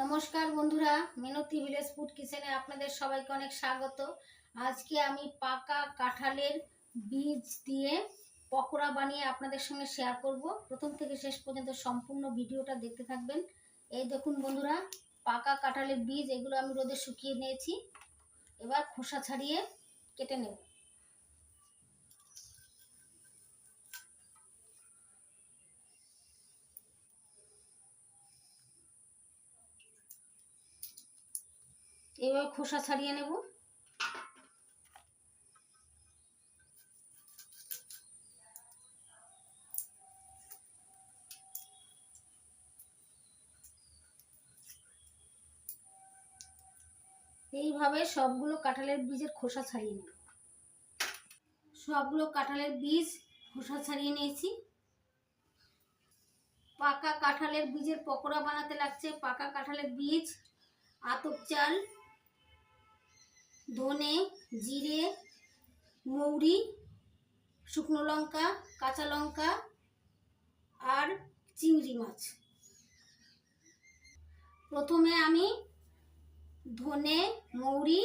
নমস্কার বন্ধুরা, মিনতি village food কিচেনে আপনাদের সবাইকে অনেক স্বাগত। আজকে আমি পাকা কাঁঠালের বীজ দিয়ে পকোড়া বানিয়ে আপনাদের সঙ্গে শেয়ার করব। প্রথম থেকে শেষ পর্যন্ত সম্পূর্ণ ভিডিওটা দেখতে থাকবেন। এই দেখুন বন্ধুরা, পাকা কাঁঠালের বীজ, এগুলো আমি রোদে শুকিয়ে নিয়েছি। এবার খোসা ছাড়িয়ে কেটে নেব। এইভাবে খোসা ছাড়িয়ে নেব। এইভাবে সবগুলো কাঁঠালের বীজের খোসা ছাড়িয়ে নেব। সবগুলো কাঁঠালের বীজ খোসা ছাড়িয়ে নিয়েছি। পাকা কাঁঠালের বীজের পকোড়া বানাতে লাগছে। পাকা কাঁঠালের বীজ, আতপ চাল ধনে, জিরে, মৌরি, শুকনো লঙ্কা, কাঁচা লঙ্কা আর চিংড়ি মাছ। প্রথমে আমি ধনে, মৌরি,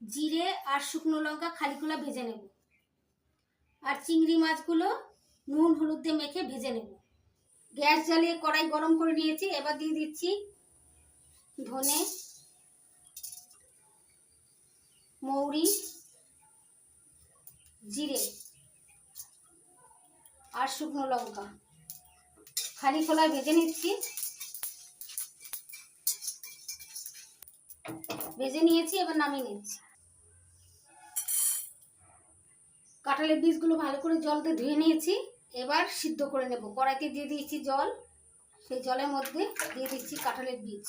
জিরে আর শুকনো লঙ্কা খালি খোলা ভেজে নেব। আর চিংড়ি মাছগুলো নুন, হলুদ দিয়ে মেখে ভেজে নেব। গ্যাস জ্বালিয়ে কড়াই গরম করে নিয়েছি। এবার দিয়ে দিচ্ছি ধনে মৌরি, জিরে আর শুকনো লঙ্কা। খালি খোলায় ভেজে নিচ্ছি। ভেজে নিয়েছি, এবার নামিয়ে নিচ্ছি। কাঁঠালের বীজগুলো ভালো করে জল দিয়ে ধুয়ে নিয়েছি। এবার সিদ্ধ করে নেব। কড়াইতে দিয়ে দিয়েছি জল। সেই জলের মধ্যে দিয়ে দিচ্ছি কাঁঠালের বীজ।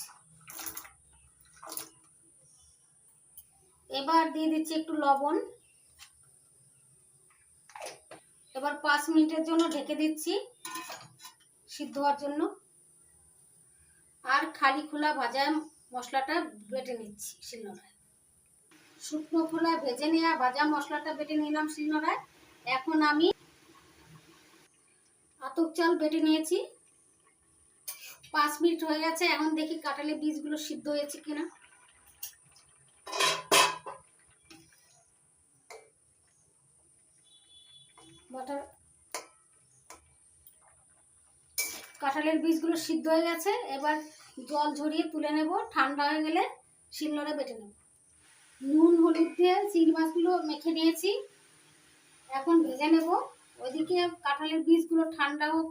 এবার দিয়ে দিচ্ছি একটু লবণ। এবার পাঁচ মিনিটের জন্য ঢেকে দিচ্ছি সিদ্ধ হওয়ার জন্য। আর খালি খোলা ভাজা মশলাটা বেটে নিচ্ছি শিলনোড়ায়। শুকনো খোলা ভেজে নেওয়া ভাজা মশলাটা বেটে নিলাম শিলনোড়ায়। এখন আমি আতপ চাল বেটে নিয়েছি। পাঁচ মিনিট হয়ে গেছে, এখন দেখি কাঁঠালের বীজগুলো সিদ্ধ হয়েছে কিনা বাটার কাঁঠালের বীজগুলো সিদ্ধ হয়ে গেছে, এবার জল ঝরিয়ে তুলে নেব, ঠান্ডা হয়ে গেলে শিলনোড়ে বেটে নেব। নুন, হলুদ দিয়ে চিংড়ি মাছগুলো মেখে নিয়েছি, এখন ভেজে নেব। ওইদিকে কাঁঠালের বীজগুলো ঠান্ডা হোক,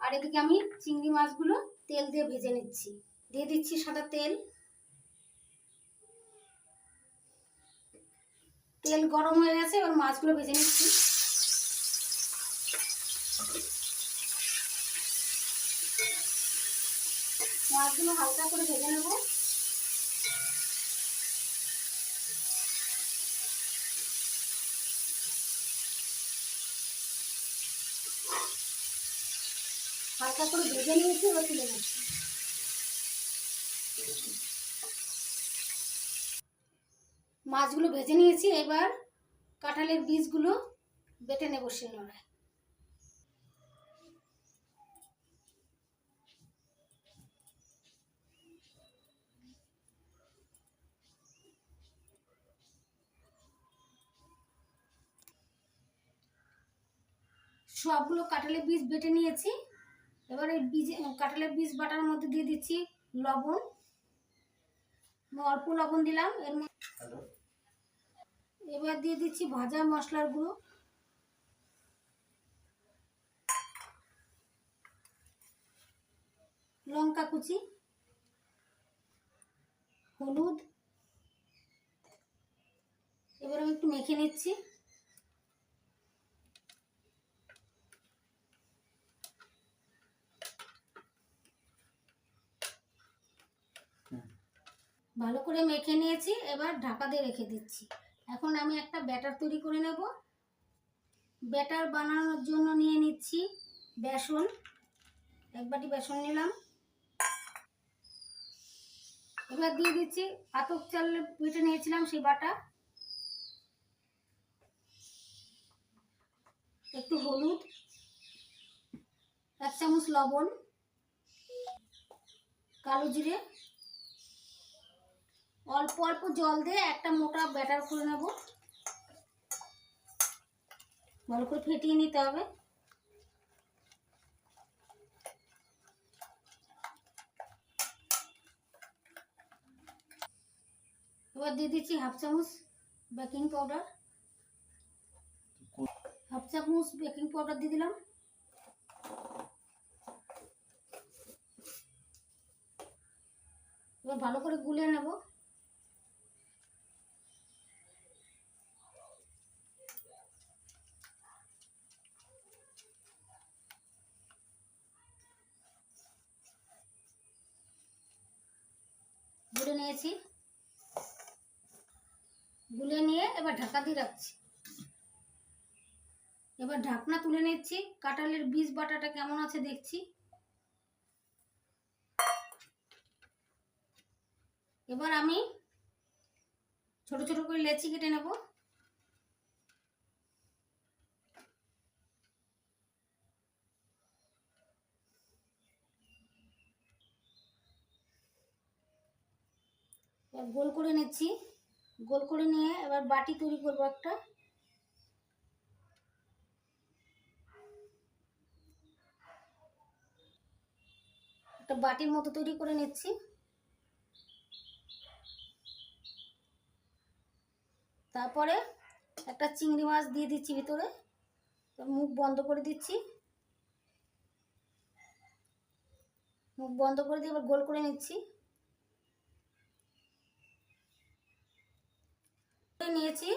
আর এদিকে আমি চিংড়ি মাছগুলো তেল দিয়ে ভেজে নিচ্ছি। দিয়ে দিচ্ছি সাদা তেল। তেল গরম হয়ে গেছে, এবার মাছগুলো ভেজে নিচ্ছি। মাছগুলো হালকা করে ভেজে নেব। হালকা করে ভেজে নিয়েছি, এবার তুলে নিচ্ছি মাছগুলো ভেজে নিয়েছি, এবার কাঁঠালের বীজগুলো বেটে নেব শিলনোড়ায়। সবগুলো কাঁঠালের বীজ বেটে নিয়েছি। এবার এই বীজ কাঁঠালের বীজ বাটার মধ্যে দিয়ে দিচ্ছি লবণ। অল্প লবণ দিলাম এর মধ্যে এবার দিয়ে দিচ্ছি ভাজা মশলার গুঁড়ো। লঙ্কা কুচি হলুদ। এবার আমি একটু মেখে নিচ্ছি। ভালো করে মেখে নিয়েছি, এবার ঢাকা দিয়ে রেখে দিচ্ছি। এখন আমি একটা ব্যাটার তৈরি করে নেব। ব্যাটার বানানোর জন্য নিয়ে নিচ্ছি বেসন। এক বাটি বেসন নিলাম। এবার দিয়ে দিচ্ছি, আতপ চাল বেটে নিয়েছিলাম সেই বাটা। একটু হলুদ, এক চামচ লবণ, কালো জিরে অল্প অল্প জল দিয়ে একটা মোটা ব্যাটার করে নেব। ভালো করে ফেটিয়ে নিতে হবে। এবার দিয়ে দিচ্ছি হাফ চামচ বেকিং পাউডার। হাফ চামচ বেকিং পাউডার দিয়ে দিলাম। এবার ভালো করে গুলিয়ে নেব গুলে নিয়েছি গুলে নিয়ে এবার ঢাকা দিয়ে রাখছি। এবার ঢাকনা তুলে নিচ্ছি। কাঁঠালের বীজ বাটাটা কেমন আছে দেখছি। এবার আমি ছোট ছোট করে লেচি কেটে নেব। গোল করে নিচ্ছি। গোল করে নিয়ে এবার বাটি তৈরি করব একটা। একটা বাটির মতো তৈরি করে নিচ্ছি। তারপরে একটা চিংড়ি মাছ দিয়ে দিচ্ছি ভিতরে। মুখ বন্ধ করে দিচ্ছি। মুখ বন্ধ করে দিয়ে এবার গোল করে নিচ্ছি। করে নিয়েছি।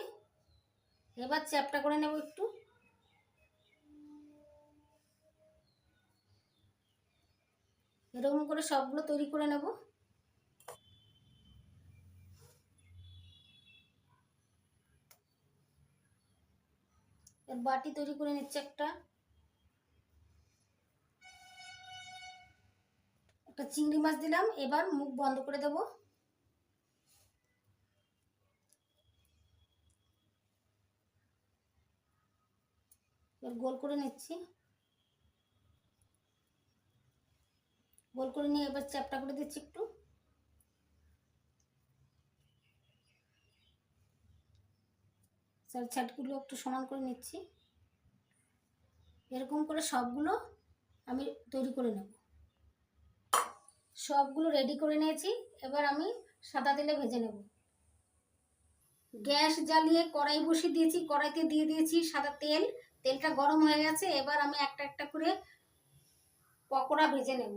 এবার চ্যাপটা করে নেব একটু। এরকম করে সবগুলো তৈরি করে নেব। বাটি তৈরি করে নিচ্ছে একটা। একটা চিংড়ি মাছ দিলাম। এবার মুখ বন্ধ করে দেব। এবার গোল করে নিচ্ছি। গোল করে নিয়ে এবার চ্যাপটা করে দিচ্ছি একটু। সাইডগুলো একটু সমান করে নিচ্ছি। এরকম করে সবগুলো আমি তৈরি করে নেব। সবগুলো রেডি করে নিয়েছি। এবার আমি সাদা তেলে ভেজে নেব। গ্যাস জ্বালিয়ে কড়াই বসিয়ে দিয়েছি। কড়াইতে দিয়ে দিয়েছি সাদা তেল। তেলটা গরম হয়ে গেছে, এবার আমি একটা একটা করে পকোড়া ভেজে নেব।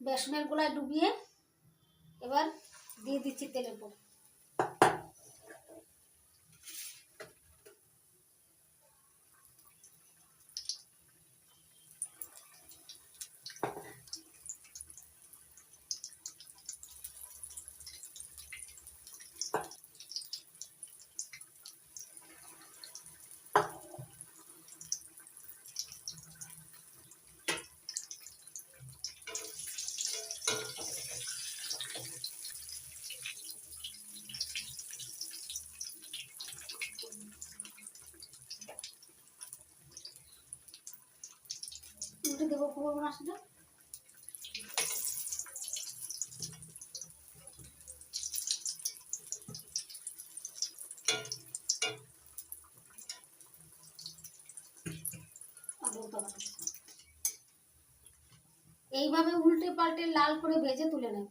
বেসনের গোলায় ডুবিয়ে এবার দিয়ে দিচ্ছি তেলের পর। এইভাবে উল্টে পাল্টে লাল করে ভেজে তুলে নেব।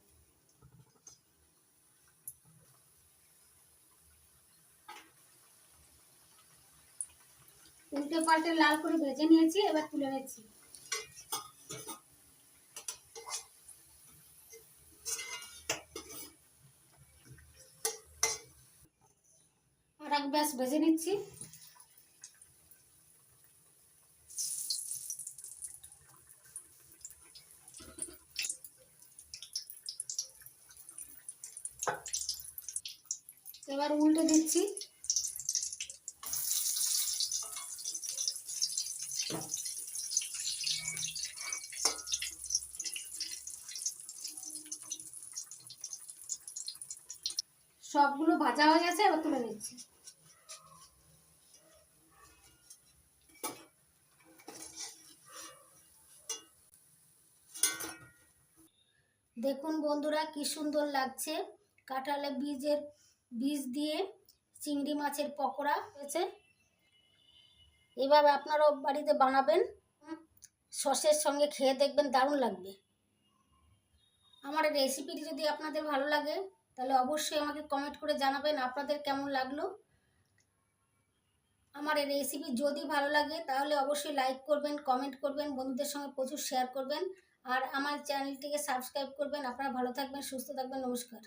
উল্টে পাল্টে লাল করে ভেজে নিয়েছি, এবার তুলে নিচ্ছি। ব্যাস ভেজে নিচ্ছি। এবার উল্টে দিচ্ছি। সবগুলো ভাজা হয়ে গেছে এবার তুলে নিচ্ছি। দেখুন বন্ধুরা কি সুন্দর লাগছে। কাঁঠালের বীজের বীজ দিয়ে চিংড়ি মাছের পকোড়া হয়েছে। এভাবে আপনারাও বাড়িতে বানাবেন। সসের সঙ্গে খেয়ে দেখবেন দারুণ লাগবে। আমার রেসিপিটি যদি আপনাদের ভালো লাগে, তাহলে অবশ্যই আমাকে কমেন্ট করে জানাবেন আপনাদের কেমন লাগল। আমার এই রেসিপি যদি ভালো লাগে, তাহলে অবশ্যই লাইক করবেন, কমেন্ট করবেন, বন্ধুদের সঙ্গে প্রচুর শেয়ার করবেন। আর আমার চ্যানেলটিকে সাবস্ক্রাইব করবেন। আপনারা ভালো থাকবেন সুস্থ থাকবেন। নমস্কার।